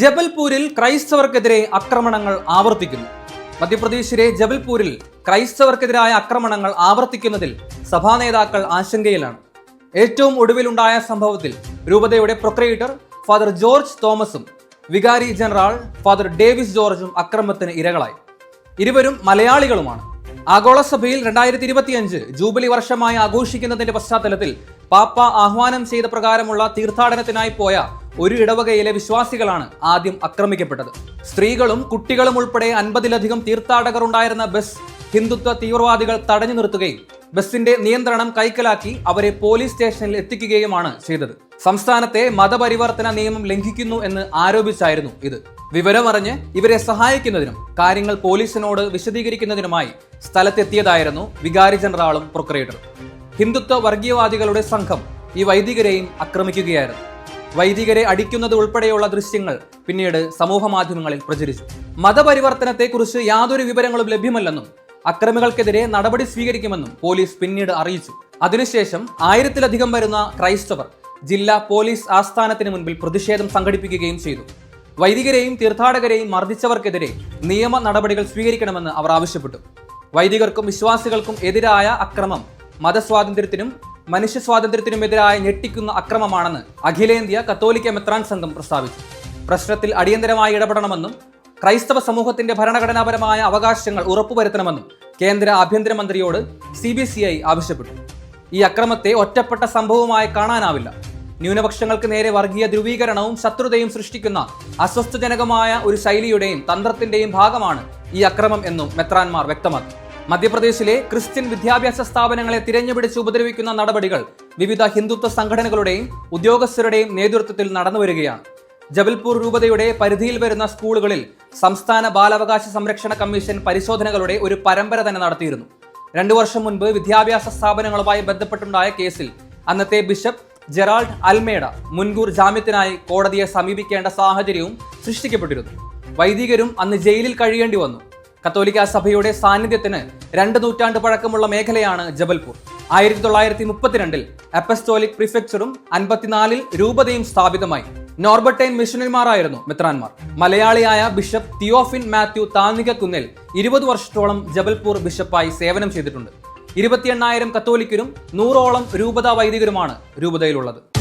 ജബൽപൂരിൽ ക്രൈസ്തവർക്കെതിരെ ആക്രമണങ്ങൾ ആവർത്തിക്കുന്നു. മധ്യപ്രദേശിലെ ജബൽപൂരിൽ ക്രൈസ്തവർക്കെതിരായ ആക്രമണങ്ങൾ ആവർത്തിക്കുന്നതിൽ സഭാ നേതാക്കൾ ആശങ്കയിലാണ്. ഏറ്റവും ഒടുവിലുണ്ടായ സംഭവത്തിൽ രൂപതയുടെ പ്രൊക്രിയേറ്റർ ഫാദർ ജോർജ് തോമസും വികാരി ജനറൽ ഫാദർ ഡേവിസ് ജോർജും അക്രമത്തിന് ഇരകളായി. ഇരുവരും മലയാളികളുമാണ്. ആഗോള സഭയിൽ രണ്ടായിരത്തി ഇരുപത്തിയഞ്ച് ജൂബിലി വർഷമായി ആഘോഷിക്കുന്നതിന്റെ പശ്ചാത്തലത്തിൽ പാപ്പ ആഹ്വാനം ചെയ്ത പ്രകാരമുള്ള തീർത്ഥാടനത്തിനായി പോയ ഒരു ഇടവകയിലെ വിശ്വാസികളാണ് ആദ്യം ആക്രമിക്കപ്പെട്ടത്. സ്ത്രീകളും കുട്ടികളും ഉൾപ്പെടെ അൻപതിലധികം തീർത്ഥാടകർ ഉണ്ടായിരുന്ന ബസ് ഹിന്ദുത്വ തീവ്രവാദികൾ തടഞ്ഞു നിർത്തുകയും ബസിന്റെ നിയന്ത്രണം കൈക്കലാക്കി അവരെ പോലീസ് സ്റ്റേഷനിൽ എത്തിക്കുകയുമാണ് ചെയ്തത്. സംസ്ഥാനത്തെ മതപരിവർത്തന നിയമം ലംഘിക്കുന്നു എന്ന് ആരോപിച്ചായിരുന്നു ഇത്. വിവരമറിഞ്ഞ് ഇവരെ സഹായിക്കുന്നതിനും കാര്യങ്ങൾ പോലീസിനോട് വിശദീകരിക്കുന്നതിനുമായി സ്ഥലത്തെത്തിയതായിരുന്നു വികാരി ജനറാളും പ്രൊക്രേറ്ററും. ഹിന്ദുത്വ വർഗീയവാദികളുടെ സംഘം ഈ വൈദികരെയും ആക്രമിക്കുകയായിരുന്നു. വൈദികരെ അടിക്കുന്നത് ഉൾപ്പെടെയുള്ള ദൃശ്യങ്ങൾ പിന്നീട് സമൂഹ മാധ്യമങ്ങളിൽ പ്രചരിച്ചു. മതപരിവർത്തനത്തെക്കുറിച്ച് യാതൊരു വിവരങ്ങളും ലഭ്യമല്ലെന്നും അക്രമികൾക്കെതിരെ നടപടി സ്വീകരിക്കുമെന്നും പോലീസ് പിന്നീട് അറിയിച്ചു. അതിനുശേഷം ആയിരത്തിലധികം വരുന്ന ക്രൈസ്തവർ ജില്ലാ പോലീസ് ആസ്ഥാനത്തിന് മുൻപിൽ പ്രതിഷേധം സംഘടിപ്പിക്കുകയും ചെയ്തു. വൈദികരെയും തീർത്ഥാടകരെയും മർദ്ദിച്ചവർക്കെതിരെ നിയമ നടപടികൾ സ്വീകരിക്കണമെന്ന് അവർ ആവശ്യപ്പെട്ടു. വൈദികർക്കും വിശ്വാസികൾക്കും എതിരായ അക്രമം മതസ്വാതന്ത്ര്യത്തിനും മനുഷ്യ സ്വാതന്ത്ര്യത്തിനുമെതിരായ ഞെട്ടിക്കുന്ന അക്രമമാണെന്ന് അഖിലേന്ത്യ കത്തോലിക്ക മെത്രാൻ സംഘം പ്രസ്താവിച്ചു. പ്രശ്നത്തിൽ അടിയന്തരമായി ഇടപെടണമെന്നും ക്രൈസ്തവ സമൂഹത്തിന്റെ ഭരണഘടനാപരമായ അവകാശങ്ങൾ ഉറപ്പുവരുത്തണമെന്നും കേന്ദ്ര ആഭ്യന്തരമന്ത്രിയോട് സി ബി സി ഐ ആവശ്യപ്പെട്ടു. ഈ അക്രമത്തെ ഒറ്റപ്പെട്ട സംഭവമായി കാണാനാവില്ല. ന്യൂനപക്ഷങ്ങൾക്ക് നേരെ വർഗീയ ധ്രുവീകരണവും ശത്രുതയും സൃഷ്ടിക്കുന്ന അസ്വസ്ഥജനകമായ ഒരു ശൈലിയുടെയും തന്ത്രത്തിന്റെയും ഭാഗമാണ് ഈ അക്രമം എന്നും മെത്രാൻമാർ വ്യക്തമാക്കി. മധ്യപ്രദേശിലെ ക്രിസ്ത്യൻ വിദ്യാഭ്യാസ സ്ഥാപനങ്ങളെ തിരഞ്ഞുപിടിച്ച് ഉപദ്രവിക്കുന്ന നടപടികൾ വിവിധ ഹിന്ദുത്വ സംഘടനകളുടെയും ഉദ്യോഗസ്ഥരുടെയും നേതൃത്വത്തിൽ നടന്നുവരികയാണ് ജബൽപൂർ രൂപതയുടെ പരിധിയിൽ വരുന്ന സ്കൂളുകളിൽ സംസ്ഥാന ബാലാവകാശ സംരക്ഷണ കമ്മീഷൻ പരിശോധനകളുടെ ഒരു പരമ്പര തന്നെ നടത്തിയിരുന്നു. രണ്ടു വർഷം മുൻപ് വിദ്യാഭ്യാസ സ്ഥാപനങ്ങളുമായി ബന്ധപ്പെട്ടുണ്ടായ കേസിൽ അന്നത്തെ ബിഷപ്പ് ജെറാൾഡ് അൽമേഡ മുൻകൂർ ജാമ്യത്തിനായി കോടതിയെ സമീപിക്കേണ്ട സാഹചര്യവും സൃഷ്ടിക്കപ്പെട്ടിരുന്നു. വൈദികരും അന്ന് ജയിലിൽ കഴിയേണ്ടി വന്നു. കത്തോലിക്ക സഭയുടെ സാന്നിധ്യത്തിന് രണ്ട് നൂറ്റാണ്ട് പഴക്കമുള്ള മേഖലയാണ് ജബൽപൂർ. ആയിരത്തി തൊള്ളായിരത്തി മുപ്പത്തിരണ്ടിൽ അപ്പസ്റ്റോലിക് പ്രിഫെക്ചറും അൻപത്തിനാലിൽ രൂപതയും സ്ഥാപിതമായി. നോർബർട്ടൈൻ മിഷനറിമാരായിരുന്നു മെത്രാൻമാർ മലയാളിയായ ബിഷപ്പ് തിയോഫിൻ മാത്യു താന്നികക്കുന്നിൽ ഇരുപത് വർഷത്തോളം ജബൽപൂർ ബിഷപ്പായി സേവനം ചെയ്തിട്ടുണ്ട്. ഇരുപത്തി എണ്ണായിരം കത്തോലിക്കരും നൂറോളം രൂപതാ വൈദികരുമാണ് രൂപതയിലുള്ളത്.